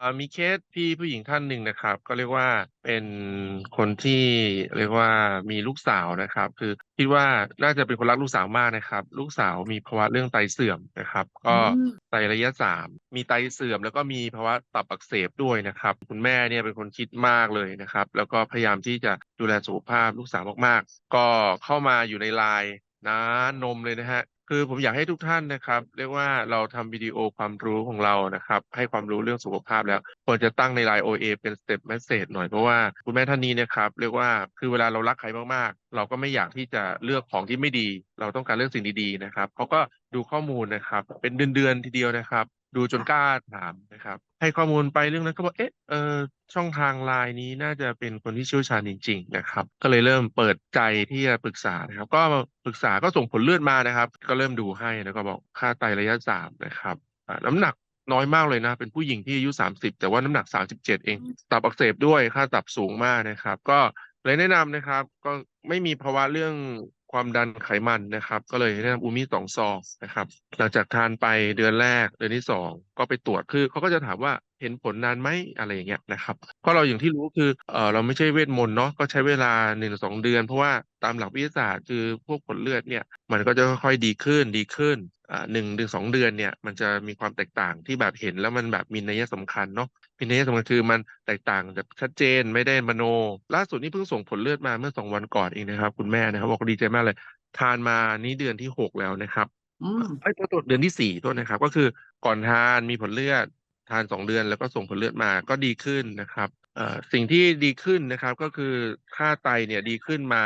อ่ามีเคสพี่ผู้หญิงท่านหนึ่งนะครับ ก็เรียกว่าเป็นคนที่เรียกว่ามีลูกสาวนะครับ คือคิดว่าน่าจะเป็นคนรักลูกสาวมากนะครับ ลูกสาวมีภาวะเรื่องไตเสื่อมนะครับอืก็มไตระยะ3มีไตเสื่อม แล้วก็มีภาวะตับอักเสบด้วยนะครับ คุณแม่เนี่ยเป็นคนคิดมากเลยนะครับ แล้วก็พยายามที่จะดูแลสุขภาพลูกสาวมากๆ ก็เข้ามาอยู่ใน LINE น้านมเลยนะครับ คือผมอยากให้ทุกท่านนะครับ เรียกว่าเราทำวิดีโอความรู้ของเรานะครับ ให้ความรู้เรื่องสุขภาพแล้วควรจะตั้งในไลน์ OA เป็นสเต็ปแมสเซจหน่อย เพราะว่าคุณแม่ท่านนี้นะครับ เรียกว่าคือเวลาเรารักใครมากๆ เราก็ไม่อยากที่จะเลือกของที่ไม่ดี เราต้องการเลือกสิ่งดีๆนะครับเขาก็ดูข้อมูลนะครับ เป็นเดือนๆทีเดียวนะครับ ดูจนค่ะกล้าถามนะครับ ให้ข้อมูลไปเรื่องนั้นก็บอกเอ๊ะเออช่องทาง LINE นี้น่าจะเป็นคนที่เชี่ยวชาญจริง ๆ นะครับ ก็เลยเริ่มเปิดใจที่จะปรึกษานะครับ ก็ปรึกษาก็ส่งผลเลือดมานะครับ ก็เริ่มดูให้แล้วก็บอกค่าไตระยะ3นะครับอ่าน้ำหนักน้อยมากเลยนะ เป็นผู้หญิงที่อายุ 30 แต่ว่าน้ำหนัก 37 เองอืมตับอักเสบด้วยค่าตับสูงมากนะครับ ก็เลยแนะนำนะครับ ก็ไม่มีภาวะเรื่อง ความดันไขมันนะครับ ก็เลยแนะนำอูมิสองซองนะครับหลังจากทานไปเดือนแรกเดือนที่สองก็ไปตรวจคือเขาก็จะถามว่าเห็นผลนานไหมอะไรอย่างเงี้ยนะครับก็เราอย่างที่รู้คือเออเราไม่ใช่เวทมนต์เนาะก็ใช้เวลาหนึ่งสองเดือน เพราะว่าตามหลักวิทยาศาสตร์คือพวกผลเลือดเนี่ยมันก็จะค่อยๆดีขึ้นดีขึ้น อ่า1-2เดือนเนี่ยมันจะมีความแตกต่างที่แบบเห็นแล้วมันแบบมีนัยสำคัญเนาะมีนัยสำคัญคือมันแตกต่างแบบชัดเจนไม่ได้มโน ล่าสุดนี่เพิ่งส่งผลเลือดมาเมื่อ2วันก่อนเองนะครับ คุณแม่นะครับบอกว่าดีใจมากเลย ทานมานี่เดือนที่6แล้วนะครับอืเอ่อมเอ๊ยโทษๆเดือนที่4โทษนะครับ ก็คือก่อนทานมีผลเลือดทาน2เดือนแล้วก็ส่งผลเลือดมาก็ดีขึ้นนะครับเอ่อสิ่งที่ดีขึ้นนะครับก็คือค่าไตเนี่ยดีขึ้นมา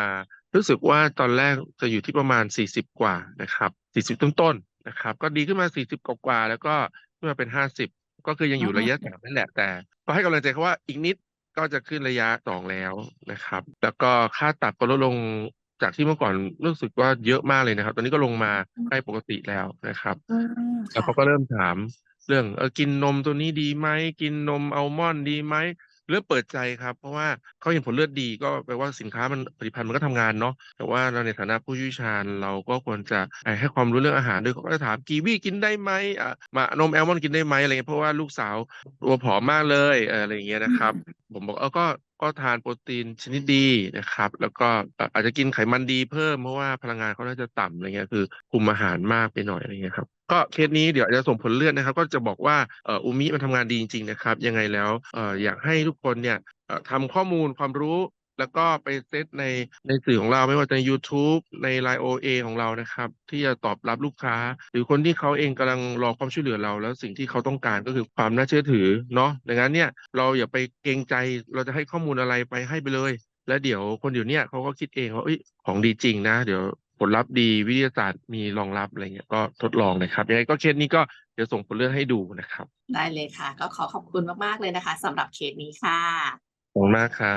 รู้สึกว่าตอนแรกจะอยู่ที่ประมาณ 40 กว่านะครับ40ต้นๆ นะครับ ก็ดีขึ้นมา 40 กว่าๆแล้วก็ขึ้นมาเป็น 50 ก็คือยังอือยู่ระยะม3นั่นแหละแต่ ก็ให้กำลังใจเขาว่าอีกนิดก็จะขึ้นระยะ2แล้วนะครับ แล้วก็ค่าตับก็ลดลงจากที่เมื่อก่อนรู้สึกว่าเยอะมากเลยนะครับ ตอนนี้ก็ลงมาอืมใกล้ปกติแล้วนะครับอืมแล้ค่วเขาะก็เริ่มถามเรื่องเออกินนมตัวนี้ดีไหมกินนมอัลมอนด์ดีไหม เริ่มเปิดใจครับ เพราะว่าเขาเห็นผลเลือดดีก็แปลว่าสินค้ามันผลิตภัณฑ์มันก็ทำงานเนาะแต่ว่าเราในฐานะผู้ชี่ยชาญเราก็ควรจะให้ความรู้เรื่องอาหารด้วยเขาก็จะถามกีวีกินได้ไหมอ่ามานมแอลมอนกินได้ไหมอะไรเงี้ยเพราะว่าลูกสาวตัวผอมมากเลยอะไรอย่างเงี้ยนะครับ ผมบอกเออก็ ก็ทานโปรตีนชนิดดีนะครับ แล้วก็อาจจะกินไขมันดีเพิ่มเพราะว่าพลังงานเขาน่าจะต่ำอะไรเงี้ยคือคุมอาหารมากไปหน่อยอะไรเงี้ยครับก็เคสนี้เดี๋ยวจะส่งผลเลือดนะครับ ก็จะบอกว่าอูมิมันทำงานดีจริงๆนะครับ ยังไงแล้วอยากให้ทุกคนเนี่ยทำข้อมูลความรู้ แล้วก็ไปเซตในในสื่อของเราไม่ว่าจะในยูทูบใน LINE OA ของเรานะครับ ที่จะตอบรับลูกค้า หรือคนที่เขาเองกำลังรอความช่วยเหลือเรา แล้วสิ่งที่เขาต้องการก็คือความน่าเชื่อถือเนาะดังนั้นเนี่ยเราอย่าไปเกรงใจเราจะให้ข้อมูลอะไรไปให้ไปเลย แล้วเดี๋ยวคนเดี๋ยวเนี้ยเขาก็คิดเองว่าเฮ้ยของดีจริงนะ เดี๋ยวผลลัพธ์ดีวิทยาศาสตร์มีรองรับอะไรเงี้ยก็ทดลองนะครับยังไงก็เคสนี้ก็เดี๋ยวส่งผลเลือดให้ดูนะครับ ได้เลยค่ะ ก็ขอขอบคุณมากๆเลยนะคะสำหรับเคสนี้ค่ะขอบคุณมากครั